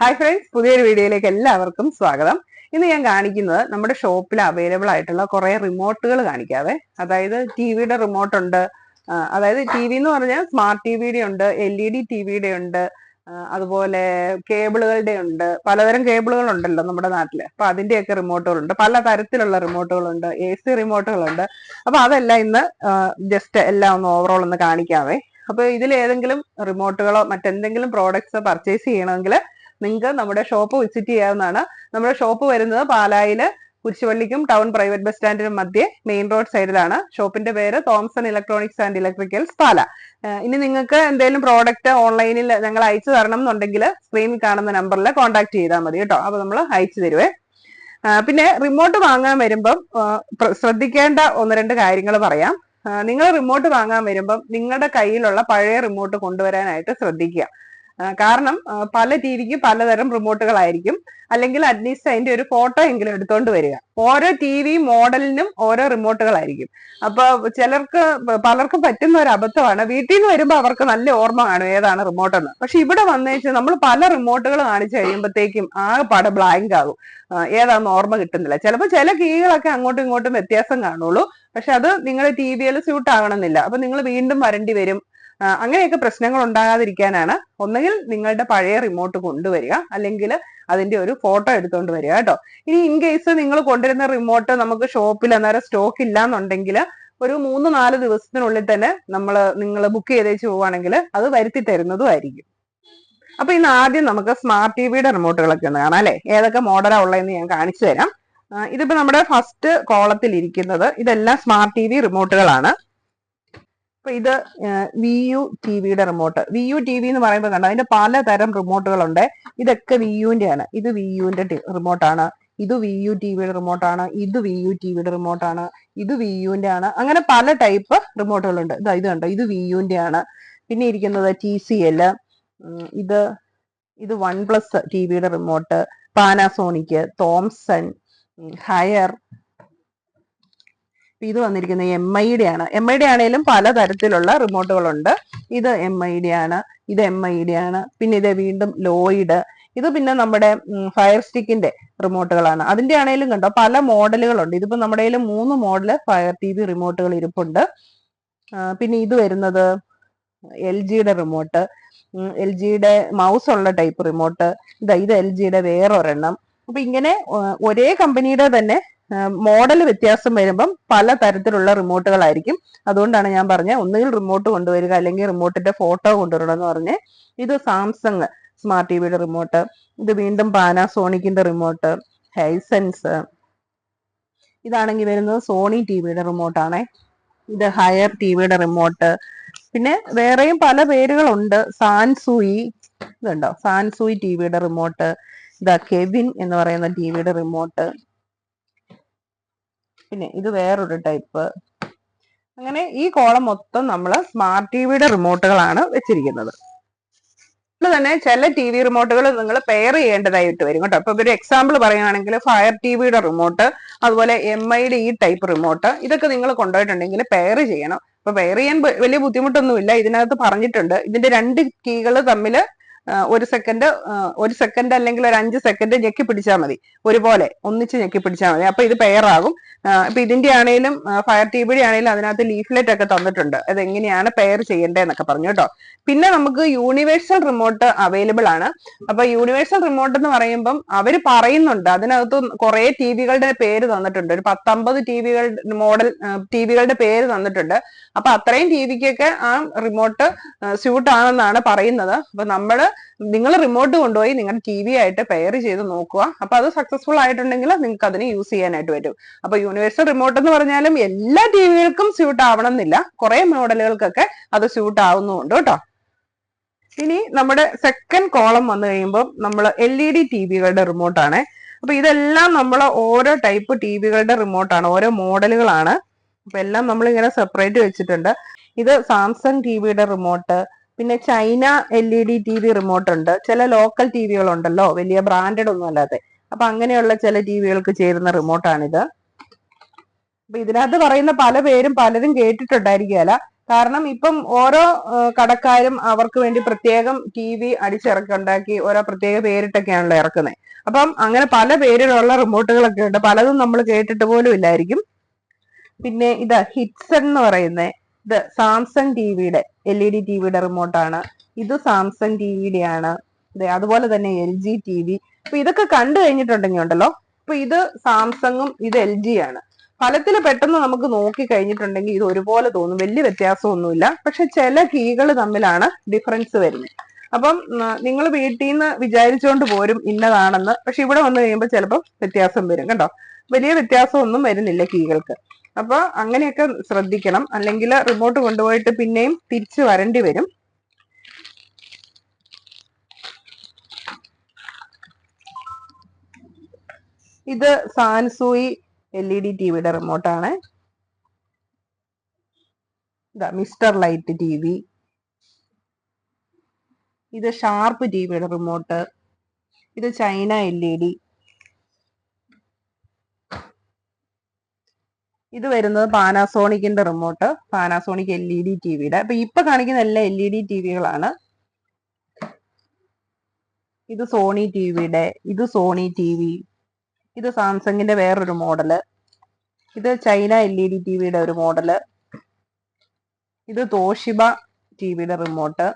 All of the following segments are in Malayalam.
ഹായ് ഫ്രണ്ട്സ് പുതിയൊരു വീഡിയോയിലേക്ക് എല്ലാവർക്കും സ്വാഗതം. ഇന്ന് ഞാൻ കാണിക്കുന്നത് നമ്മുടെ ഷോപ്പിൽ അവൈലബിൾ ആയിട്ടുള്ള കുറെ റിമോട്ടുകൾ കാണിക്കാതെ അതായത് ടി വിയുടെ റിമോട്ട് ഉണ്ട്. അതായത് ടി വി എന്ന് പറഞ്ഞാൽ സ്മാർട്ട് ടി വിയുടെ ഉണ്ട് എൽ ഇ ഡി ടി വിയുടെ ഉണ്ട് അതുപോലെ കേബിളുകളുടെ ഉണ്ട്. പലതരം കേബിളുകൾ ഉണ്ടല്ലോ നമ്മുടെ നാട്ടിൽ. അപ്പൊ അതിന്റെയൊക്കെ റിമോട്ടുകളുണ്ട് പല തരത്തിലുള്ള റിമോട്ടുകളുണ്ട് എ സി റിമോട്ടുകളുണ്ട് അപ്പൊ അതെല്ലാം ഇന്ന് ജസ്റ്റ് എല്ലാം ഒന്ന് ഓവറോൾ ഒന്ന് കാണിക്കാവേ. അപ്പൊ ഇതിൽ ഏതെങ്കിലും റിമോട്ടുകളോ മറ്റെന്തെങ്കിലും പ്രോഡക്ട്സ് പർച്ചേസ് ചെയ്യണമെങ്കിൽ നിങ്ങൾക്ക് നമ്മുടെ ഷോപ്പ് വിസിറ്റ് ചെയ്യാവുന്നതാണ്. നമ്മുടെ ഷോപ്പ് വരുന്നത് പാലായിൽ കുരിശുപള്ളിക്കും ടൗൺ പ്രൈവറ്റ് ബസ് സ്റ്റാൻഡിനും മധ്യേ മെയിൻ റോഡ് സൈഡിലാണ് ഷോപ്പിന്റെ പേര് Thomson electronics and electricals Pala. ഇനി നിങ്ങൾക്ക് എന്തെങ്കിലും പ്രോഡക്റ്റ് ഓൺലൈനിൽ ഞങ്ങൾ അയച്ചു തരണം എന്നുണ്ടെങ്കിൽ സ്ക്രീനിൽ കാണുന്ന നമ്പറിൽ കോൺടാക്ട് ചെയ്താൽ മതി കേട്ടോ. അപ്പൊ നമ്മൾ അയച്ചു തരുവേ. പിന്നെ റിമോട്ട് വാങ്ങാൻ വരുമ്പം ശ്രദ്ധിക്കേണ്ട ഒന്ന് രണ്ട് കാര്യങ്ങൾ പറയാം. നിങ്ങൾ റിമോട്ട് വാങ്ങാൻ വരുമ്പം നിങ്ങളുടെ കയ്യിലുള്ള പഴയ റിമോട്ട് കൊണ്ടുവരാനായിട്ട് ശ്രദ്ധിക്കുക. കാരണം പല ടി വിക്ക് പലതരം റിമോട്ടുകളായിരിക്കും. അല്ലെങ്കിൽ അറ്റ്ലീസ്റ്റ് അതിന്റെ ഒരു ഫോട്ടോ എങ്കിലും എടുത്തോണ്ട് വരിക. ഓരോ ടി വി മോഡലിനും ഓരോ റിമോട്ടുകളായിരിക്കും. അപ്പൊ ചിലർക്ക് പലർക്കും പറ്റുന്ന ഒരു അബദ്ധമാണ്. വീട്ടിൽ നിന്ന് വരുമ്പോൾ അവർക്ക് നല്ല ഓർമ്മ കാണും ഏതാണ് റിമോട്ട് എന്ന് പക്ഷെ ഇവിടെ വന്നേച്ച് നമ്മൾ പല റിമോട്ടുകൾ കാണിച്ചു കഴിയുമ്പോഴത്തേക്കും ആ പടം ബ്ലാങ്ക് ആകും. ഏതാണെന്ന് ഓർമ്മ കിട്ടുന്നില്ല. ചിലപ്പോൾ ചില കീകളൊക്കെ അങ്ങോട്ടും ഇങ്ങോട്ടും വ്യത്യാസം കാണുള്ളൂ. പക്ഷെ അത് നിങ്ങളുടെ ടി വിയിൽ സ്യൂട്ട് ആകണമെന്നില്ല. അപ്പൊ നിങ്ങൾ വീണ്ടും വരേണ്ടി വരും. അങ്ങനെയൊക്കെ പ്രശ്നങ്ങൾ ഉണ്ടാകാതിരിക്കാനാണ് ഒന്നുകിൽ നിങ്ങളുടെ പഴയ റിമോട്ട് കൊണ്ടുവരിക അല്ലെങ്കിൽ അതിന്റെ ഒരു ഫോട്ടോ എടുത്തുകൊണ്ട് വരിക കേട്ടോ. ഇനി ഇൻ കേസ് നിങ്ങൾ കൊണ്ടുവരുന്ന റിമോട്ട് നമുക്ക് ഷോപ്പിൽ അന്നേരം സ്റ്റോക്ക് ഇല്ല എന്നുണ്ടെങ്കിൽ ഒരു മൂന്ന് നാല് ദിവസത്തിനുള്ളിൽ തന്നെ നമ്മൾ നിങ്ങൾ ബുക്ക് ചെയ്തേച്ച് പോവുകയാണെങ്കിൽ അത് വരുത്തി തരുന്നതും ആയിരിക്കും. അപ്പൊ ഇന്ന് ആദ്യം നമുക്ക് സ്മാർട്ട് ടി വിയുടെ റിമോട്ടുകളൊക്കെ ഒന്ന് കാണാം അല്ലെ? ഏതൊക്കെ മോഡലാ ഉള്ളതെന്ന് ഞാൻ കാണിച്ചു തരാം. ഇതിപ്പോ നമ്മുടെ ഫസ്റ്റ് കോളത്തിൽ ഇരിക്കുന്നത് ഇതെല്ലാം സ്മാർട്ട് ടി വി റിമോട്ടുകളാണ് അപ്പൊ ഇത് വി യു ടി വിയുടെ remote V U T V എന്ന് പറയുമ്പോൾ കണ്ടോ അതിന്റെ പലതരം റിമോട്ടുകളുണ്ട് ഇതൊക്കെ വി യുവിന്റെ ആണ് ഇത് വി യുവിന്റെ റിമോട്ടാണ് ഇത് വി യു ടി വിയുടെ റിമോട്ടാണ് ഇത് വി യു ടി വിയുടെ റിമോട്ടാണ് ഇത് വി യുവിന്റെ ആണ് അങ്ങനെ പല ടൈപ്പ് റിമോട്ടുകളുണ്ട് ഇതാ ഇത് കണ്ടോ ഇത് വി യുവിന്റെ ആണ് പിന്നെ ഇരിക്കുന്നത് ടി സി എൽ ഇത് ഇത് വൺ പ്ലസ് ടി വിയുടെ റിമോട്ട് പാനാസോണിക് തോംസൺ ഹയർ ഇത് വന്നിരിക്കുന്നത് എം ഐയുടെ ആണ്. എം ഐയുടെ ആണെങ്കിലും പലതരത്തിലുള്ള റിമോട്ടുകളുണ്ട്. ഇത് എം ഐയുടെ ആണ് ഇത് എം ഐയുടെ ആണ് പിന്നെ ഇത് വീണ്ടും ലോയിഡ്. ഇത് പിന്നെ നമ്മുടെ ഫയർ സ്റ്റിക്കിന്റെ റിമോട്ടുകളാണ്. അതിന്റെ ആണെങ്കിലും കണ്ടോ പല മോഡലുകളുണ്ട്. ഇതിപ്പോ നമ്മുടെ കയ്യിൽ മൂന്ന് മോഡൽ ഫയർ ടി വി റിമോട്ടുകൾ ഇരിപ്പുണ്ട്. പിന്നെ ഇത് വരുന്നത് എൽ ജിയുടെ റിമോട്ട് എൽ ജിയുടെ മൗസ് ഉള്ള ടൈപ്പ് റിമോട്ട്. ഇതാ ഇത് എൽ ജിയുടെ വേറൊരെണ്ണം. അപ്പൊ ഇങ്ങനെ ഒരേ കമ്പനിയുടെ തന്നെ മോഡൽ വ്യത്യാസം വരുമ്പം പല തരത്തിലുള്ള റിമോട്ടുകളായിരിക്കും. അതുകൊണ്ടാണ് ഞാൻ പറഞ്ഞത് ഒന്നുകിൽ റിമോട്ട് കൊണ്ടുവരിക അല്ലെങ്കിൽ റിമോട്ടിന്റെ ഫോട്ടോ കൊണ്ടുവരണം എന്ന് പറഞ്ഞ്. ഇത് സാംസങ് സ്മാർട്ട് ടി വിയുടെ റിമോട്ട് ഇത് വീണ്ടും പാനാസോണിക്കിന്റെ റിമോട്ട് ഹൈസെൻസ്. ഇതാണെങ്കിൽ വരുന്നത് സോണി ടി വിയുടെ റിമോട്ടാണേ. ഇത് ഹയർ ടി വിയുടെ റിമോട്ട്. പിന്നെ വേറെയും പല പേരുകളുണ്ട്. സാൻസൂയി ഇതുണ്ടോ? സാൻസൂയി ടി വിയുടെ റിമോട്ട്. ഇതാ കെവിൻ എന്ന് പറയുന്ന ടി വിയുടെ റിമോട്ട്. പിന്നെ ഇത് വേറൊരു ടൈപ്പ്. അങ്ങനെ ഈ കോളം മൊത്തം നമ്മൾ സ്മാർട്ട് ടി വിയുടെ റിമോട്ടുകളാണ് വെച്ചിരിക്കുന്നത്. അതുപോലെ തന്നെ ചില ടി വി റിമോട്ടുകൾ നിങ്ങൾ പെയർ ചെയ്യേണ്ടതായിട്ട് വരും കേട്ടോ. അപ്പൊ ഒരു എക്സാമ്പിൾ പറയുകയാണെങ്കിൽ ഫയർ ടി വിയുടെ റിമോട്ട് അതുപോലെ എം ഐയുടെ ഈ ടൈപ്പ് റിമോട്ട് ഇതൊക്കെ നിങ്ങൾ കൊണ്ടുപോയിട്ടുണ്ടെങ്കിൽ പെയർ ചെയ്യണം. അപ്പൊ പെയർ ചെയ്യാൻ വലിയ ബുദ്ധിമുട്ടൊന്നുമില്ല. ഇതിനകത്ത് പറഞ്ഞിട്ടുണ്ട്. ഇതിന്റെ രണ്ട് കീകൾ തമ്മിൽ ഒരു സെക്കൻഡ് ഒരു സെക്കൻഡ് അല്ലെങ്കിൽ ഒരു അഞ്ച് സെക്കൻഡ് ഞെക്കി പിടിച്ചാൽ മതി. ഒരുപോലെ ഒന്നിച്ച് ഞെക്കി പിടിച്ചാൽ മതി. അപ്പൊ ഇത് ആ, ഇപ്പൊ ഇതിന്റെ ആണെങ്കിലും ഫയർ ടീബിയുടെ ആണെങ്കിലും അതിനകത്ത് ലീഫ്ലെറ്റ് ഒക്കെ തന്നിട്ടുണ്ട്. അത് എങ്ങനെയാണ് പെയർ ചെയ്യേണ്ടതെന്നൊക്കെ പറഞ്ഞു കേട്ടോ. പിന്നെ നമുക്ക് യൂണിവേഴ്സൽ റിമോട്ട് അവൈലബിൾ ആണ്. അപ്പൊ യൂണിവേഴ്സൽ റിമോട്ട് എന്ന് പറയുമ്പം അവർ പറയുന്നുണ്ട്. അതിനകത്ത് കുറെ ടി വികളുടെ പേര് തന്നിട്ടുണ്ട്. ഒരു പത്തമ്പത് ടി വികളുടെ മോഡൽ ടി വികളുടെ പേര് തന്നിട്ടുണ്ട്. അപ്പൊ അത്രയും ടി വിക്കൊക്കെ ആ റിമോട്ട് സ്യൂട്ട് ആണെന്നാണ് പറയുന്നത്. അപ്പൊ നമ്മൾ നിങ്ങൾ റിമോട്ട് കൊണ്ടുപോയി നിങ്ങളുടെ ടി വി ആയിട്ട് പെയർ ചെയ്ത് നോക്കുക. അപ്പൊ അത് സക്സസ്ഫുൾ ആയിട്ടുണ്ടെങ്കിൽ നിങ്ങൾക്ക് അതിന് യൂസ് ചെയ്യാനായിട്ട് പറ്റും. അപ്പൊ യൂണിവേഴ്സൽ റിമോട്ട് എന്ന് പറഞ്ഞാലും എല്ലാ ടി വികൾക്കും സ്യൂട്ട് ആവണം എന്നില്ല കുറെ മോഡലുകൾക്കൊക്കെ അത് സ്യൂട്ട് ആവുന്നുണ്ട് കേട്ടോ. ഇനി നമ്മുടെ സെക്കൻഡ് കോളം വന്നു കഴിയുമ്പോൾ നമ്മൾ എൽ ഇ ഡി ടി വികളുടെ റിമോട്ടാണ് അപ്പൊ ഇതെല്ലാം നമ്മൾ ഓരോ ടൈപ്പ് ടി വികളുടെ റിമോട്ടാണ് ഓരോ മോഡലുകളാണ്. അപ്പൊ എല്ലാം നമ്മൾ ഇങ്ങനെ സെപ്പറേറ്റ് വെച്ചിട്ടുണ്ട്. ഇത് സാംസങ് ടി വിയുടെ റിമോട്ട് പിന്നെ China L E D T V remote ഉണ്ട്. ചില ലോക്കൽ ടി വികൾ ഉണ്ടല്ലോ വലിയ ബ്രാൻഡഡ് ഒന്നും അല്ലാതെ. അപ്പൊ അങ്ങനെയുള്ള ചില ടി വികൾക്ക് ചേരുന്ന റിമോട്ടാണിത് അപ്പൊ ഇതിനകത്ത് പറയുന്ന പല പേരും പലരും കേട്ടിട്ടുണ്ടായിരിക്കുകയല്ല. കാരണം ഇപ്പം ഓരോ കടക്കാരും അവർക്ക് വേണ്ടി പ്രത്യേകം ടി വി അടിച്ചിറക്കി ഉണ്ടാക്കി ഓരോ പ്രത്യേക പേരിട്ടൊക്കെയാണല്ലോ ഇറക്കുന്നത് അപ്പം അങ്ങനെ പല പേരിലുള്ള റിമോട്ടുകളൊക്കെ ഉണ്ട്. പലതും നമ്മൾ കേട്ടിട്ട് പോലും ഇല്ലായിരിക്കും. പിന്നെ ഇതാ ഹിറ്റ്സൺ എന്ന് പറയുന്നത് ഇത് സാംസങ് ടി വിയുടെ എൽ ഇ ഡി ടി വിയുടെ റിമോട്ടാണ്. ഇത് സാംസങ് ടി വിയുടെ ആണ് അതുപോലെ തന്നെ എൽ ജി ടി വി അപ്പൊ ഇതൊക്കെ കണ്ടു കഴിഞ്ഞിട്ടുണ്ടെങ്കിൽ ഉണ്ടല്ലോ അപ്പൊ ഇത് സാംസങ്ങും ഇത് എൽ ജി ആണ് ഫലത്തിൽ പെട്ടെന്ന് നമുക്ക് നോക്കി കഴിഞ്ഞിട്ടുണ്ടെങ്കിൽ ഇത് ഒരുപോലെ തോന്നും. വലിയ വ്യത്യാസമൊന്നുമില്ല. പക്ഷെ ചില കീകൾ തമ്മിലാണ് ഡിഫറൻസ് വരുന്നത്. അപ്പം നിങ്ങൾ വീട്ടിൽ നിന്ന് വിചാരിച്ചുകൊണ്ട് പോരും ഇന്നതാണെന്ന്. പക്ഷെ ഇവിടെ വന്നു കഴിയുമ്പോൾ ചിലപ്പോൾ വ്യത്യാസം വരും കേട്ടോ. വലിയ വ്യത്യാസമൊന്നും വരുന്നില്ല കീകൾക്ക്. അപ്പൊ അങ്ങനെയൊക്കെ ശ്രദ്ധിക്കണം. അല്ലെങ്കിൽ റിമോട്ട് കൊണ്ടുപോയിട്ട് പിന്നെയും തിരിച്ചു വരേണ്ടി വരും. ഇത് Sansui L E D T വിയുടെ റിമോട്ടാണ് ഇതാ മിസ്റ്റർ ലൈറ്റ് ടി വി ഇത് ഷാർപ്പ് ടി വിയുടെ റിമോട്ട് ഇത് ചൈന എൽ ഇ ഡി ഇത് വരുന്നത് പാനാസോണിക്കിന്റെ remote Panasonic L E D ടിവിയുടെ അപ്പൊ ഇപ്പൊ കാണിക്കുന്ന എല്ലാ എൽ ഇ ഡി ടിവികളാണ് ഇത് സോണി ടിവിയുടെ ഇത് സോണി ടി വി ഇത് സാംസങ്ങിന്റെ വേറൊരു മോഡൽ ഇത് ചൈന എൽ ഇ ഡി ടിവിയുടെ ഒരു മോഡൽ ഇത് തോഷിബ ടിവിയുടെ റിമോട്ട്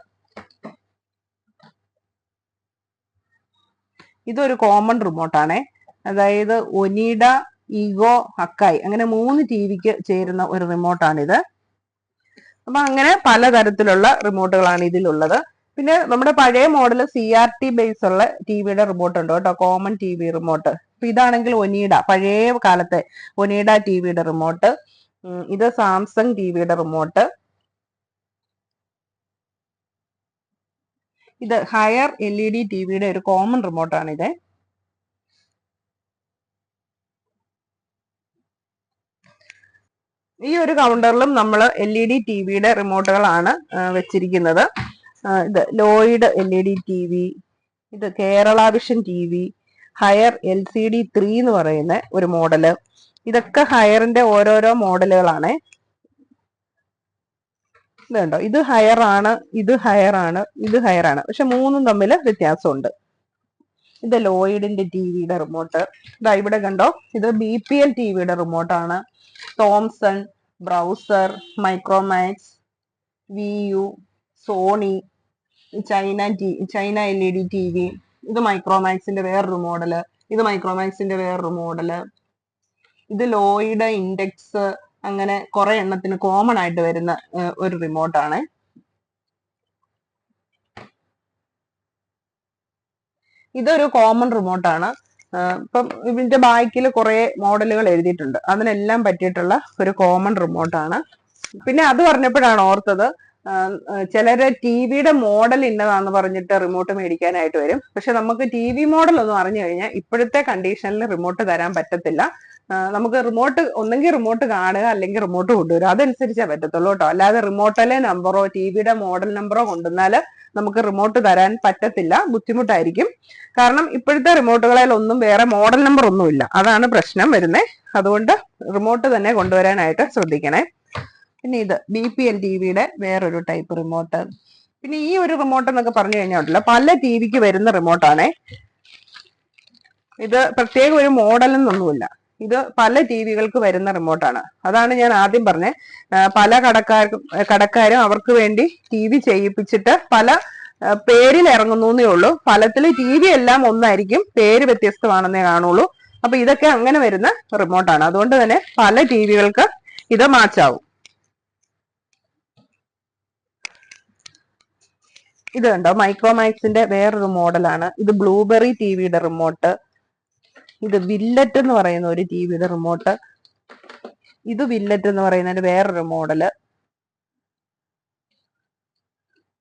ഇതൊരു കോമൺ റിമോട്ടാണേ അതായത് ഒനീഡ ഈഗോ ഹക്കായി അങ്ങനെ മൂന്ന് ടി വിക്ക് ചേരുന്ന ഒരു റിമോട്ടാണിത്. അപ്പൊ അങ്ങനെ പലതരത്തിലുള്ള റിമോട്ടുകളാണ് ഇതിലുള്ളത്. പിന്നെ നമ്മുടെ പഴയ model C R T base ഉള്ള ടി വിയുടെ റിമോട്ട് ഉണ്ട് കേട്ടോ? Common T V remote. അപ്പൊ ഇതാണെങ്കിൽ ഒനീഡ പഴയ കാലത്തെ ഒനീഡ ടി വിയുടെ റിമോട്ട് ഇത് സാംസങ് ടി വിയുടെ റിമോട്ട്. ഇത് Haier L E D T വിയുടെ ഒരു കോമൺ റിമോട്ടാണ് ഈ ഒരു കൗണ്ടറിലും നമ്മൾ എൽ ഇ ഡി ടി വിയുടെ റിമോട്ടുകളാണ് വെച്ചിരിക്കുന്നത്. ഇത് Lloyd L E D T V ഇത് Kerala vision T V Haier L C D three എന്ന് പറയുന്ന ഒരു മോഡൽ ഇതൊക്കെ ഹയറിന്റെ ഓരോരോ മോഡലുകളാണ് ഇതുണ്ടോ? ഇത് ഹയർ ആണ് ഇത് ഹയർ ആണ് ഇത് ഹയർ ആണ്. പക്ഷെ മൂന്നും തമ്മിൽ വ്യത്യാസമുണ്ട്. ഇത് ലോയിഡിന്റെ ടി വിയുടെ റിമോട്ട് ഇതാ ഇവിടെ കണ്ടോ? ഇത് ബി പി എൽ ടി വിയുടെ റിമോട്ടാണ് Thomson browser Micromax V U Sony China T China L E D T V ഇത് മൈക്രോമാക്സിന്റെ വേറൊരു മോഡൽ ഇത് മൈക്രോമാക്സിന്റെ വേറൊരു മോഡൽ ഇത് ലോയിഡ് ഇൻഡെക്സ് അങ്ങനെ കുറെ എണ്ണത്തിന് കോമൺ ആയിട്ട് വരുന്ന ഒരു റിമോട്ടാണ് ഇതൊരു കോമൺ റിമോട്ടാണ് ഇപ്പം ഇതിന്റെ ബാക്കിൽ കുറെ മോഡലുകൾ എഴുതിയിട്ടുണ്ട്. അതിനെല്ലാം പറ്റിയിട്ടുള്ള ഒരു കോമൺ റിമോട്ടാണ് പിന്നെ അത് പറഞ്ഞപ്പോഴാണ് ഓർത്തത് ചിലര് ടി വിയുടെ മോഡൽ ഇന്നതാന്ന് പറഞ്ഞിട്ട് റിമോട്ട് മേടിക്കാനായിട്ട് വരും. പക്ഷെ നമുക്ക് ടി വി മോഡൽ ഒന്നും അറിഞ്ഞു കഴിഞ്ഞാൽ ഇപ്പോഴത്തെ കണ്ടീഷനിൽ റിമോട്ട് തരാൻ പറ്റത്തില്ല. നമുക്ക് റിമോട്ട് ഒന്നെങ്കിൽ റിമോട്ട് കാണുക അല്ലെങ്കിൽ റിമോട്ട് കൊണ്ടുവരിക. അതനുസരിച്ചേ പറ്റത്തുള്ളൂ കേട്ടോ. അല്ലാതെ റിമോട്ടിലെ നമ്പറോ ടി വിയുടെ മോഡൽ നമ്പറോ കൊണ്ടുവന്നാൽ നമുക്ക് റിമോട്ട് തരാൻ പറ്റത്തില്ല. ബുദ്ധിമുട്ടായിരിക്കും. കാരണം ഇപ്പോഴത്തെ റിമോട്ടുകളിൽ ഒന്നും വേറെ മോഡൽ നമ്പർ ഒന്നുമില്ല അതാണ് പ്രശ്നം വരുന്നത് അതുകൊണ്ട് റിമോട്ട് തന്നെ കൊണ്ടുവരാനായിട്ട് ശ്രദ്ധിക്കണേ. പിന്നെ ഇത് ബി പി എൽ ടി വിയുടെ വേറൊരു ടൈപ്പ് റിമോട്ട് പിന്നെ ഈ ഒരു റിമോട്ട് എന്നൊക്കെ പറഞ്ഞു കഴിഞ്ഞാൽ പല ടി വിക്ക് വരുന്ന റിമോട്ടാണേ ഇത് പ്രത്യേക ഒരു മോഡൽ എന്നൊന്നുമില്ല. ഇത് പല ടി വികൾക്ക് വരുന്ന റിമോട്ടാണ് അതാണ് ഞാൻ ആദ്യം പറഞ്ഞത് പല കടക്കാർക്കും കടക്കാരും അവർക്ക് വേണ്ടി ടി വി ചെയ്യിപ്പിച്ചിട്ട് പല പേരിൽ ഇറങ്ങുന്നേ ഉള്ളൂ. ഫലത്തിൽ ടി വി എല്ലാം ഒന്നായിരിക്കും. പേര് വ്യത്യസ്തമാണെന്നേ കാണുള്ളൂ. അപ്പൊ ഇതൊക്കെ അങ്ങനെ വരുന്ന റിമോട്ടാണ് അതുകൊണ്ട് തന്നെ പല ടി വികൾക്ക് ഇത് മാച്ചാവും ഇത് കണ്ടോ? മൈക്രോമാക്സിന്റെ വേറൊരു മോഡലാണ് ഇത് ബ്ലൂബെറി ടി വിയുടെ റിമോട്ട് ഇത് വില്ലറ്റ് എന്ന് പറയുന്ന ഒരു ടി വിയുടെ റിമോട്ട് ഇത് വില്ലറ്റ് എന്ന് പറയുന്നതിന്റെ വേറൊരു മോഡൽ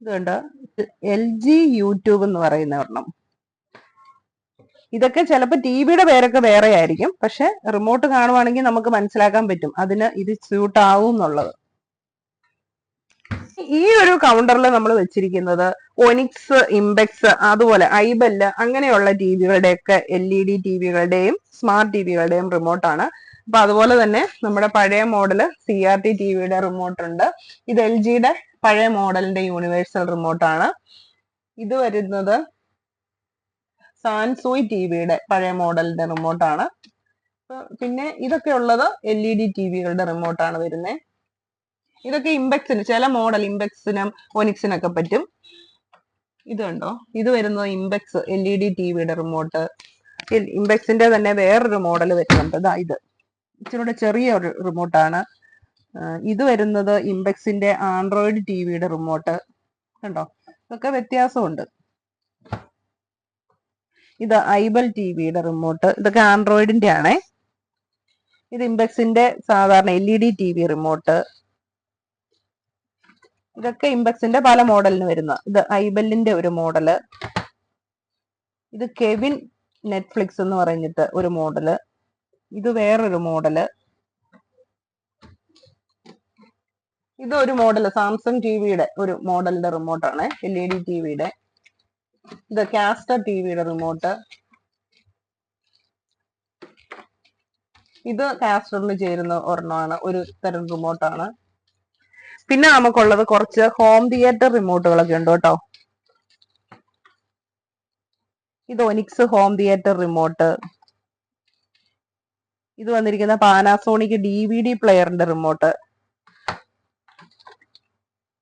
ഇത് കണ്ടോ? എൽ ജി യൂട്യൂബ് എന്ന് പറയുന്ന ഒരെണ്ണം. ഇതൊക്കെ ചിലപ്പോൾ ടി വിയുടെ പേരൊക്കെ വേറെ ആയിരിക്കും പക്ഷെ റിമോട്ട് കാണുവാണെങ്കിൽ നമുക്ക് മനസ്സിലാക്കാൻ പറ്റും. അതിന് ഇത് സ്യൂട്ട് ആവും എന്നുള്ളത് ഈ ഒരു കൗണ്ടറിൽ നമ്മൾ വെച്ചിരിക്കുന്നത് ഒനിക്സ് ഇംബെക്സ് അതുപോലെ ഐബെല്ല് അങ്ങനെയുള്ള ടി വികളുടെയൊക്കെ എൽ ഇ ഡി ടി വികളുടെയും സ്മാർട്ട് ടി വികളുടെയും റിമോട്ടാണ് അപ്പൊ അതുപോലെ തന്നെ നമ്മുടെ പഴയ model C R T T വിയുടെ റിമോട്ട് ഉണ്ട്. ഇത് എൽ ജിയുടെ പഴയ മോഡലിന്റെ യൂണിവേഴ്സൽ റിമോട്ടാണ് ഇത് വരുന്നത് സാൻസോയ് ടി വിയുടെ പഴയ മോഡലിന്റെ റിമോട്ടാണ് പിന്നെ ഇതൊക്കെ ഉള്ളത് എൽ ഇ ഡി ടി വികളുടെ റിമോട്ടാണ് വരുന്നത് ഇതൊക്കെ ഇമ്പെക്സിന് ചില മോഡൽ ഇമ്പെക്സിനും ഒനിക്സിനൊക്കെ പറ്റും. ഇത് കണ്ടോ? ഇത് വരുന്നത് Impex L E D T വിയുടെ റിമോട്ട് ഇമ്പെക്സിന്റെ തന്നെ വേറൊരു മോഡൽ വരുന്നുണ്ട്. ഇതാ ഇത്. ഇച്ചിരൂടെ ചെറിയ ഒരു റിമോട്ടാണ് ഇത് വരുന്നത് ഇമ്പെക്സിന്റെ ആൻഡ്രോയിഡ് ടി വിയുടെ റിമോട്ട് കണ്ടോ? ഇതൊക്കെ വ്യത്യാസമുണ്ട്. ഇത് ഐബൽ ടി വിയുടെ റിമോട്ട് ഇതൊക്കെ ആൻഡ്രോയിഡിന്റെ ആണേ ഇത് ഇമ്പെക്സിന്റെ സാധാരണ L E D T V remote ഇതൊക്കെ ഇമ്പക്സിന്റെ പല മോഡലിന് വരുന്ന ഇത് ഐബലിന്റെ ഒരു മോഡൽ ഇത് കെവിൻ നെറ്റ്ഫ്ലിക്സ് എന്ന് പറഞ്ഞിട്ട് ഒരു മോഡൽ ഇത് വേറൊരു മോഡൽ. ഇത് ഒരു മോഡൽ സാംസങ് ടി വിയുടെ ഒരു മോഡലിന്റെ റിമോട്ടാണ് എൽ ഇ ഡി ടി വിയുടെ ഇത് കാസ്റ്റർ ടി വിയുടെ റിമോട്ട്. ഇത് കാസ്റ്ററിൽ ചേരുന്ന ഒരെണ്ണമാണ് ഒരു തരം റിമോട്ടാണ്. പിന്നെ നമുക്കുള്ളത് കുറച്ച് ഹോം തിയേറ്റർ റിമോട്ടുകളൊക്കെ ഉണ്ട് കേട്ടോ. ഇത് ഒനിക്സ് ഹോം തിയേറ്റർ റിമോട്ട് ഇത് വന്നിരിക്കുന്ന പാനാസോണിക് ഡി വി ഡി പ്ലെയറിന്റെ റിമോട്ട്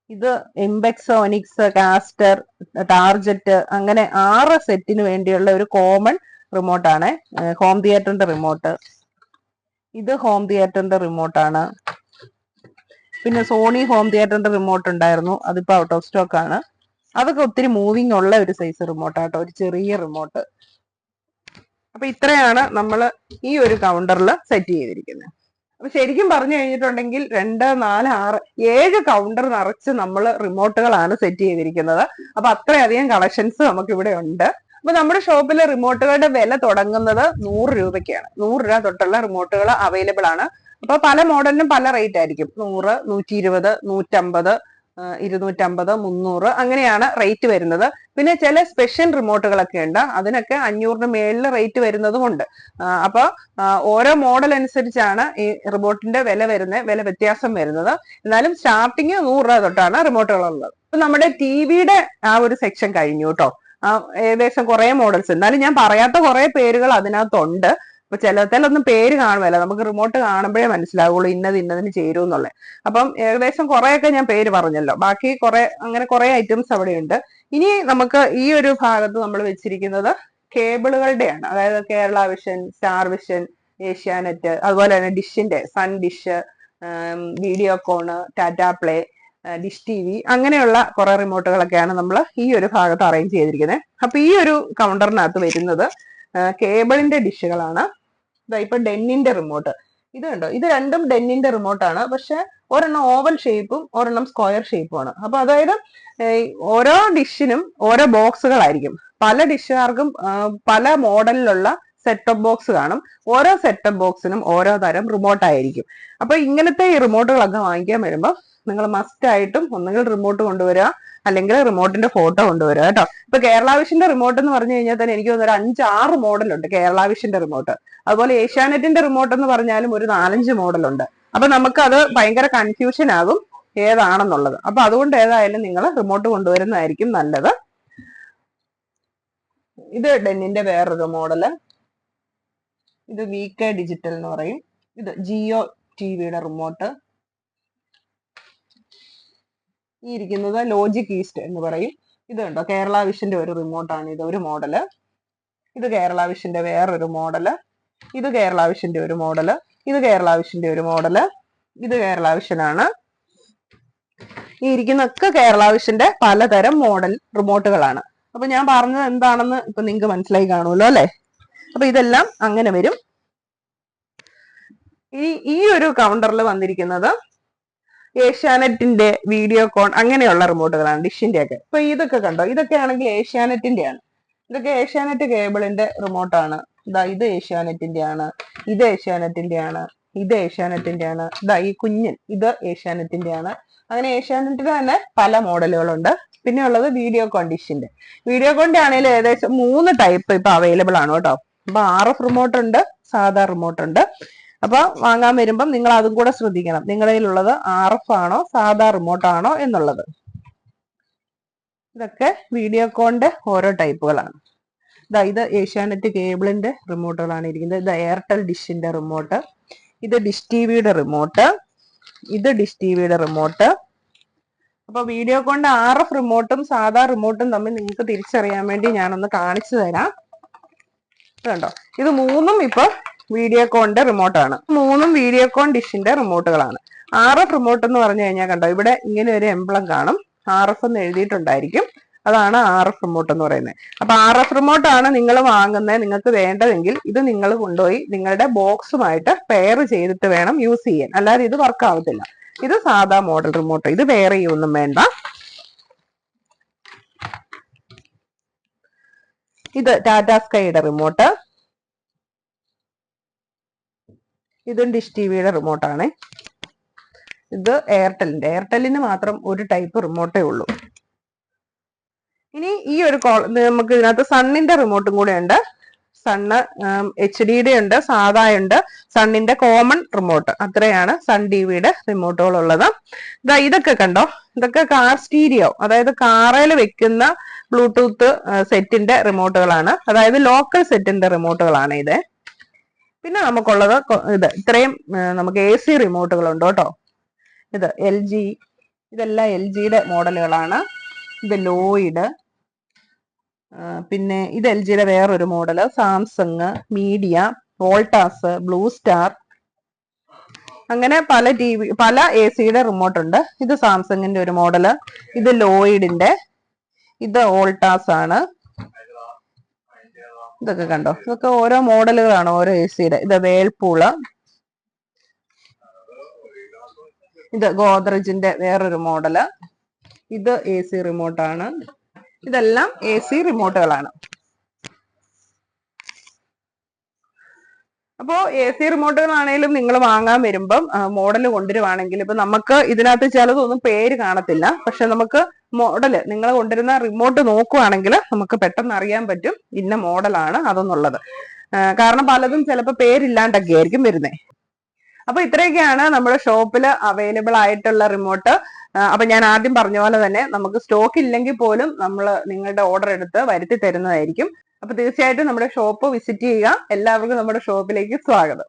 ഇത് എംബെക്സ് ഒനിക്സ് കാസ്റ്റർ ടാർജറ്റ് അങ്ങനെ ആറ് സെറ്റിന് വേണ്ടിയുള്ള ഒരു കോമൺ റിമോട്ടാണ് ഹോം തിയേറ്ററിന്റെ റിമോട്ട് ഇത് ഹോം തിയേറ്ററിന്റെ റിമോട്ടാണ് പിന്നെ സോണി ഹോം തിയേറ്ററിന്റെ റിമോട്ട് ഉണ്ടായിരുന്നു. അതിപ്പോ ഔട്ട് ഓഫ് സ്റ്റോക്ക് ആണ്. അതൊക്കെ ഒത്തിരി മൂവിങ് ഉള്ള ഒരു സൈസ് റിമോട്ടാട്ടോ ഒരു ചെറിയ റിമോട്ട് അപ്പൊ ഇത്രയാണ് നമ്മൾ ഈ ഒരു കൗണ്ടറിൽ സെറ്റ് ചെയ്തിരിക്കുന്നത് അപ്പൊ ശരിക്കും പറഞ്ഞു കഴിഞ്ഞിട്ടുണ്ടെങ്കിൽ രണ്ട് നാല് ആറ് ഏഴ് കൗണ്ടർ നിറച്ച് നമ്മൾ റിമോട്ടുകളാണ് സെറ്റ് ചെയ്തിരിക്കുന്നത്. അപ്പൊ അത്രയധികം കളക്ഷൻസ് നമുക്ക് ഇവിടെ ഉണ്ട്. അപ്പൊ നമ്മുടെ ഷോപ്പിലെ റിമോട്ടുകളുടെ വില തുടങ്ങുന്നത് നൂറ് രൂപയ്ക്കാണ്. നൂറ് രൂപ തൊട്ടുള്ള റിമോട്ടുകൾ അവൈലബിൾ ആണ്. അപ്പൊ പല മോഡലിനും പല റേറ്റ് ആയിരിക്കും. നൂറ് നൂറ്റി ഇരുപത് നൂറ്റമ്പത് ഇരുന്നൂറ്റമ്പത് മുന്നൂറ് അങ്ങനെയാണ് റേറ്റ് വരുന്നത്. പിന്നെ ചില സ്പെഷ്യൽ റിമോട്ടുകളൊക്കെ ഉണ്ട്. അതിനൊക്കെ അഞ്ഞൂറിന് മേളിൽ റേറ്റ് വരുന്നതും ഉണ്ട്. അപ്പൊ ഓരോ മോഡൽ അനുസരിച്ചാണ് ഈ റിമോട്ടിന്റെ വില വരുന്നത് വില വ്യത്യാസം വരുന്നത്. എന്നാലും സ്റ്റാർട്ടിങ് നൂറ് രൂപ തൊട്ടാണ് റിമോട്ടുകളുള്ളത്. അപ്പൊ നമ്മുടെ ടി വിയുടെ ആ ഒരു സെക്ഷൻ കഴിഞ്ഞു കേട്ടോ. ഏകദേശം കുറെ മോഡൽസ്. എന്നാലും ഞാൻ പറയാത്ത കുറെ പേരുകൾ അതിനകത്തുണ്ട്. അപ്പൊ ചിലതിലൊന്നും പേര് കാണുമല്ല നമുക്ക് റിമോട്ട് കാണുമ്പോഴേ മനസ്സിലാവുള്ളൂ ഇന്നത് ഇന്നതിന് ചേരും എന്നുള്ളത് അപ്പം ഏകദേശം കുറെയൊക്കെ ഞാൻ പേര് പറഞ്ഞല്ലോ. ബാക്കി കുറെ അങ്ങനെ കുറെ ഐറ്റംസ് അവിടെ ഉണ്ട് ഇനി നമുക്ക് ഈ ഒരു ഭാഗത്ത് നമ്മൾ വെച്ചിരിക്കുന്നത് കേബിളുകളുടെയാണ്. അതായത് Kerala vision star vision Asianet അതുപോലെ തന്നെ ഡിഷിന്റെ Sun dish Videocon Tata play dish T V അങ്ങനെയുള്ള കുറെ റിമോട്ടുകളൊക്കെയാണ് നമ്മൾ ഈ ഒരു ഭാഗത്ത് അറേഞ്ച് ചെയ്തിരിക്കുന്നത് അപ്പൊ ഈ ഒരു കൗണ്ടറിനകത്ത് വരുന്നത് കേബിളിന്റെ ഡിഷുകളാണ്. ഇതാ ഇപ്പൊ ഡെന്നിന്റെ റിമോട്ട്. ഇത് കണ്ടോ? ഇത് രണ്ടും ഡെന്നിന്റെ റിമോട്ടാണ്. പക്ഷെ ഒരെണ്ണം ഓവൽ ഷേപ്പും ഒരെണ്ണം സ്ക്വയർ ഷേപ്പുമാണ്. അപ്പൊ അതായത് ഓരോ ഡിഷിനും ഓരോ ബോക്സുകളായിരിക്കും. പല ഡിഷുകാർക്കും പല മോഡലിലുള്ള സെറ്റ് സെറ്റപ്പ് ബോക്സ് കാണും. ഓരോ സെറ്റ് സെറ്റപ്പ് ബോക്സിനും ഓരോ തരം റിമോട്ട് ആയിരിക്കും അപ്പൊ ഇങ്ങനത്തെ ഈ റിമോട്ടുകളൊക്കെ വാങ്ങിക്കാൻ വരുമ്പോൾ നിങ്ങൾ മസ്റ്റ് ആയിട്ടും ഒന്നുകിൽ റിമോട്ട് കൊണ്ടുവരിക അല്ലെങ്കിൽ റിമോട്ടിന്റെ ഫോട്ടോ കൊണ്ടുവരിക കേട്ടോ. ഇപ്പൊ കേരള വിഷന്റെ റിമോട്ട് എന്ന് പറഞ്ഞു കഴിഞ്ഞാൽ തന്നെ എനിക്ക് തോന്നുന്നു ഒരു അഞ്ചാറ് മോഡലുണ്ട് കേരള വിഷന്റെ റിമോട്ട്. അതുപോലെ ഏഷ്യാനെറ്റിന്റെ റിമോട്ട് എന്ന് പറഞ്ഞാലും ഒരു നാലഞ്ച് മോഡലുണ്ട്. അപ്പൊ നമുക്ക് അത് ഭയങ്കര കൺഫ്യൂഷൻ ആകും ഏതാണെന്നുള്ളത്. അപ്പൊ അതുകൊണ്ട് ഏതായാലും നിങ്ങൾ റിമോട്ട് കൊണ്ടുവരുന്നതായിരിക്കും നല്ലത്. ഇത് ഡെന്നിന്റെ വേറൊരു മോഡൽ. ഇത് വി കെ ഡിജിറ്റൽ എന്ന് പറയും. ഇത് ജിയോ ടി വിയുടെ റിമോട്ട്. ഈ ഇരിക്കുന്നത് ലോജിക് ഈസ്റ്റ് എന്ന് പറയും. ഇത് കണ്ടോ? കേരള വിഷന്റെ ഒരു റിമോട്ടാണ് ഇത് ഒരു മോഡൽ ഇത് കേരള വിഷന്റെ വേറൊരു മോഡൽ ഇത് കേരള വിഷന്റെ ഒരു മോഡൽ ഇത് കേരള വിഷന്റെ ഒരു മോഡൽ ഇത് കേരള വിഷനാണ് ഈ ഇരിക്കുന്നൊക്കെ കേരള വിഷന്റെ പലതരം മോഡൽ റിമോട്ടുകളാണ് അപ്പൊ ഞാൻ പറഞ്ഞത് എന്താണെന്ന് ഇപ്പൊ നിങ്ങൾക്ക് മനസ്സിലായി കാണുമല്ലോ അല്ലെ? അപ്പൊ ഇതെല്ലാം അങ്ങനെ വരും. ഈ ഈ ഒരു കൗണ്ടറിൽ വന്നിരിക്കുന്നത് ഏഷ്യാനെറ്റിന്റെ വീഡിയോ കോൺ അങ്ങനെയുള്ള റിമോട്ടുകളാണ് ഡിഷിന്റെ ഒക്കെ ഇപ്പൊ ഇതൊക്കെ കണ്ടോ? ഇതൊക്കെ ആണെങ്കിൽ ഏഷ്യാനെറ്റിന്റെ ആണ് ഇതൊക്കെ ഏഷ്യാനെറ്റ് കേബിളിന്റെ റിമോട്ടാണ്. ഇതാ ഇത് ഏഷ്യാനെറ്റിന്റെ ആണ് ഇത് ഏഷ്യാനെറ്റിന്റെ ആണ് ഇത് ഏഷ്യാനെറ്റിന്റെ ആണ് ഇതാ ഈ കുഞ്ഞൻ ഇത് ഏഷ്യാനെറ്റിന്റെ ആണ് അങ്ങനെ ഏഷ്യാനെറ്റിന്റെ തന്നെ പല മോഡലുകളുണ്ട്. പിന്നെ ഉള്ളത് വീഡിയോ കോൺ ഡിഷിന്റെ. വീഡിയോ കോണിന്റെ ആണെങ്കിൽ ഏകദേശം മൂന്ന് ടൈപ്പ് ഇപ്പൊ അവൈലബിൾ ആണ് കേട്ടോ. അപ്പൊ ആർ എഫ് റിമോട്ട് ഉണ്ട് സാധാ റിമോട്ട് ഉണ്ട് അപ്പൊ വാങ്ങാൻ വരുമ്പം നിങ്ങൾ അതും കൂടെ ശ്രദ്ധിക്കണം. നിങ്ങളുടെ കയ്യിലുള്ളത് ആർ എഫ് ആണോ സാധാ റിമോട്ട് ആണോ എന്നുള്ളത്. ഇതൊക്കെ വീഡിയോകോണിന്റെ ഓരോ ടൈപ്പുകളാണ് ഇതാ ഇത് ഏഷ്യാനെറ്റ് കേബിളിന്റെ റിമോട്ടുകളാണ് ഇരിക്കുന്നത്. ഇത് എയർടെൽ ഡിഷിന്റെ റിമോട്ട് ഇത് ഡിഷ് ടി വിയുടെ റിമോട്ട് ഇത് ഡിഷ് ടി വിയുടെ റിമോട്ട് അപ്പൊ വീഡിയോ കൊണ്ട് ആർ എഫ് റിമോട്ടും സാധാ റിമോട്ടും തമ്മിൽ നിങ്ങൾക്ക് തിരിച്ചറിയാൻ വേണ്ടി ഞാനൊന്ന് കാണിച്ചു തരാം. ണ്ടോ കണ്ടോ? ഇത് മൂന്നും ഇപ്പൊ വീഡിയോകോണിന്റെ ആണ്. മൂന്നും വീഡിയോ വീഡിയോകോൺ ഡിഷിന്റെ റിമോട്ടുകളാണ് ആർ എഫ് റിമോട്ട് എന്ന് പറഞ്ഞു കഴിഞ്ഞാൽ കണ്ടോ ഇവിടെ ഇങ്ങനെ ഒരു എംബ്ലം കാണും. ആർ എഫ് എന്ന് എഴുതിയിട്ടുണ്ടായിരിക്കും. അതാണ് ആർ എഫ് റിമോട്ട് എന്ന് പറയുന്നത്. അപ്പൊ ആർ എഫ് റിമോട്ട് ആണ് നിങ്ങൾ വാങ്ങുന്നത് നിങ്ങൾക്ക് വേണ്ടതെങ്കിൽ ഇത് നിങ്ങൾ കൊണ്ടുപോയി നിങ്ങളുടെ ബോക്സുമായിട്ട് പെയർ ചെയ്തിട്ട് വേണം യൂസ് ചെയ്യാൻ. അല്ലാതെ ഇത് വർക്ക് ആവത്തില്ല. ഇത് സാധാ മോഡൽ റിമോട്ട് ഇത് വേറെ ചെയ്യൊന്നും വേണ്ട. ഇത് ടാറ്റ സ്കൈയുടെ റിമോട്ട് ഇതും ഡിഷ് ടി വിയുടെ റിമോട്ടാണ് ഇത് എയർടെലിന്റെ എയർടെല്ലിന് മാത്രം ഒരു ടൈപ്പ് റിമോട്ടേ ഉള്ളൂ. ഇനി ഈ ഒരു കോൾ നമുക്ക് ഇതിനകത്ത് സണ്ണിന്റെ റിമോട്ടും കൂടെ ഉണ്ട്. സണ്ണ് എച്ച് ഡിയുടെ ഉണ്ട് സാധാ ഉണ്ട്. സണ്ണിന്റെ കോമൺ റിമോട്ട് അത്രയാണ് സൺ ടി വിയുടെ റിമോട്ടുകൾ ഉള്ളത്. ഇതാ ഇതൊക്കെ കണ്ടോ? ഇതൊക്കെ കാർ സ്റ്റീരിയോ അതായത് കാറയിൽ വെക്കുന്ന ബ്ലൂടൂത്ത് സെറ്റിന്റെ റിമോട്ടുകളാണ് അതായത് ലോക്കൽ സെറ്റിന്റെ റിമോട്ടുകളാണ് ഇത്. പിന്നെ നമുക്കുള്ളത് ഇത് ഇത്രയും നമുക്ക് എ സി റിമോട്ടുകൾ ഉണ്ട് കേട്ടോ. ഇത് എൽ ജി ഇതെല്ലാം എൽ ജിയുടെ മോഡലുകളാണ് ഇത് ലോയിഡ് പിന്നെ ഇത് എൽ ജിയുടെ വേറൊരു model Samsung Midea Voltas Blue Star അങ്ങനെ പല ടി വി പല എ സിയുടെ റിമോട്ട് ഉണ്ട് ഇത് സാംസങ്ങിന്റെ ഒരു മോഡൽ ഇത് ലോയിഡിന്റെ ഇത് വോൾട്ടാസ് ആണ്. ഇതൊക്കെ കണ്ടോ? ഇതൊക്കെ ഓരോ മോഡലുകളാണ് ഓരോ എ സിയുടെ ഇത് വേൾപൂൾ. ഇത് ഗോദ്രജിന്റെ വേറൊരു മോഡൽ. ഇത് എ സി റിമോട്ടാണ് ഇതെല്ലാം എ സി റിമോട്ടുകളാണ് അപ്പോ എ സി റിമോട്ടുകളാണെങ്കിലും നിങ്ങൾ വാങ്ങാൻ വരുമ്പം മോഡൽ കൊണ്ടുവരുവാണെങ്കിൽ ഇപ്പൊ നമുക്ക് ഇതിനകത്ത് ചിലതൊന്നും പേര് കാണത്തില്ല. പക്ഷെ നമുക്ക് മോഡൽ നിങ്ങൾ കൊണ്ടുവരുന്ന റിമോട്ട് നോക്കുവാണെങ്കിൽ നമുക്ക് പെട്ടെന്ന് അറിയാൻ പറ്റും ഇന്ന മോഡലാണ് അതെന്നുള്ളത്. കാരണം പലതും ചിലപ്പോൾ പേരില്ലാണ്ടൊക്കെ ആയിരിക്കും വരുന്നത് അപ്പൊ ഇത്രയൊക്കെയാണ് നമ്മുടെ ഷോപ്പിൽ അവൈലബിൾ ആയിട്ടുള്ള റിമോട്ട് അപ്പൊ ഞാൻ ആദ്യം പറഞ്ഞ പോലെ തന്നെ നമുക്ക് സ്റ്റോക്ക് ഇല്ലെങ്കിൽ പോലും നമ്മൾ നിങ്ങളുടെ ഓർഡർ എടുത്ത് വരുത്തി തരുന്നതായിരിക്കും. അപ്പൊ തീർച്ചയായിട്ടും നമ്മുടെ ഷോപ്പ് വിസിറ്റ് ചെയ്യുക. എല്ലാവർക്കും നമ്മുടെ ഷോപ്പിലേക്ക് സ്വാഗതം.